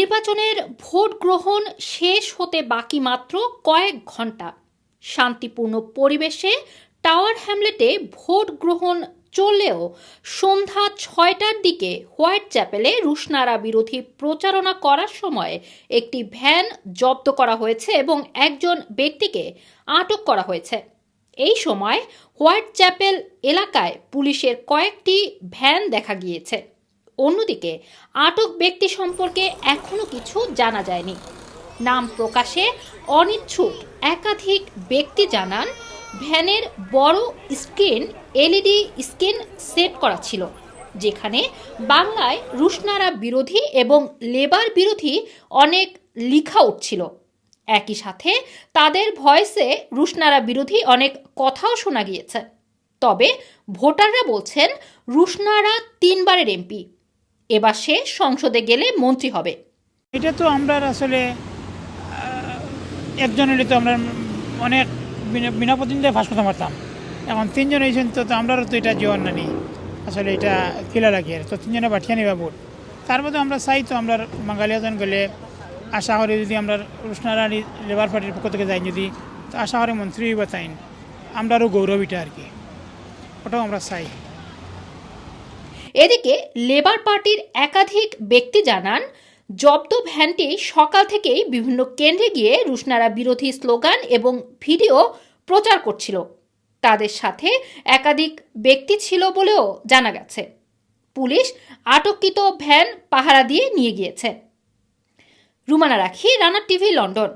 নির্বাচনের ভোট গ্রহণ শেষ হতে বাকি মাত্র কয়েক ঘণ্টা শান্তিপূর্ণ পরিবেশে টাওয়ার হ্যামলেটে ভোট গ্রহণ চললেও সন্ধ্যা ছয়টার দিকে হোয়াইট চ্যাপেলে রুশনারা বিরোধী প্রচারণা করার সময় একটি ভ্যান জব্দ করা হয়েছে এবং একজন ব্যক্তিকে আটক করা হয়েছে। এই সময় হোয়াইট চ্যাপেল এলাকায় পুলিশের কয়েকটি ভ্যান দেখা গিয়েছে। অন্যদিকে, আটক ব্যক্তি সম্পর্কে এখনও কিছু জানা যায়নি। নাম প্রকাশে অনিচ্ছুক একাধিক ব্যক্তি জানান, ভ্যানের বড় স্ক্রিন, এলইডি স্ক্রিন সেট করা ছিল, যেখানে বাংলায় রুশনারা বিরোধী এবং লেবার বিরোধী অনেক লেখা উঠছিল একই সাথে তাদের ভয়েসে রুশনারা বিরোধী অনেক কথাও শোনা গিয়েছে। তবে ভোটাররা বলছেন, রুশনারা তিনবারের এমপি। এবার সে সংসদে গেলে মন্ত্রী হবে। এটা তো আমরা আসলে আহ, একজন হলে তো আমরা অনেক বিনা- প্রতিনিধি ফাঁস করতে পারতাম। এখন তিনজন হয়েছেন তো আমরাও তো এটা জীবন নানি আসলে এটা কিলা লাগে। তো তিনজনে পাঠিয়ে নিবা ভোট। তার মধ্যে আমরা চাই তো আমরা বাঙালিয়াজন গেলে আশা করি যদি আমরা রুশনারানি লেবার পার্টির পক্ষ থেকে যাই যদি তো আশা করি মন্ত্রী হইবা চাইন আমরারও গৌরব এটা আর কি। ওটাও আমরা চাই। এদিকে লেবার পার্টির একাধিক ব্যক্তি জানান, জব্দ ভ্যানটি সকাল থেকেই বিভিন্ন কেন্দ্রে গিয়ে রুশনারা বিরোধী স্লোগান এবং ভিডিও প্রচার করছিল। তাদের সাথে একাধিক ব্যক্তি ছিল বলেও জানা গেছে। পুলিশ আটককৃত ভ্যান পাহারা দিয়ে নিয়ে গিয়েছে। রুমানা রাখি, রানা টিভি, লন্ডন।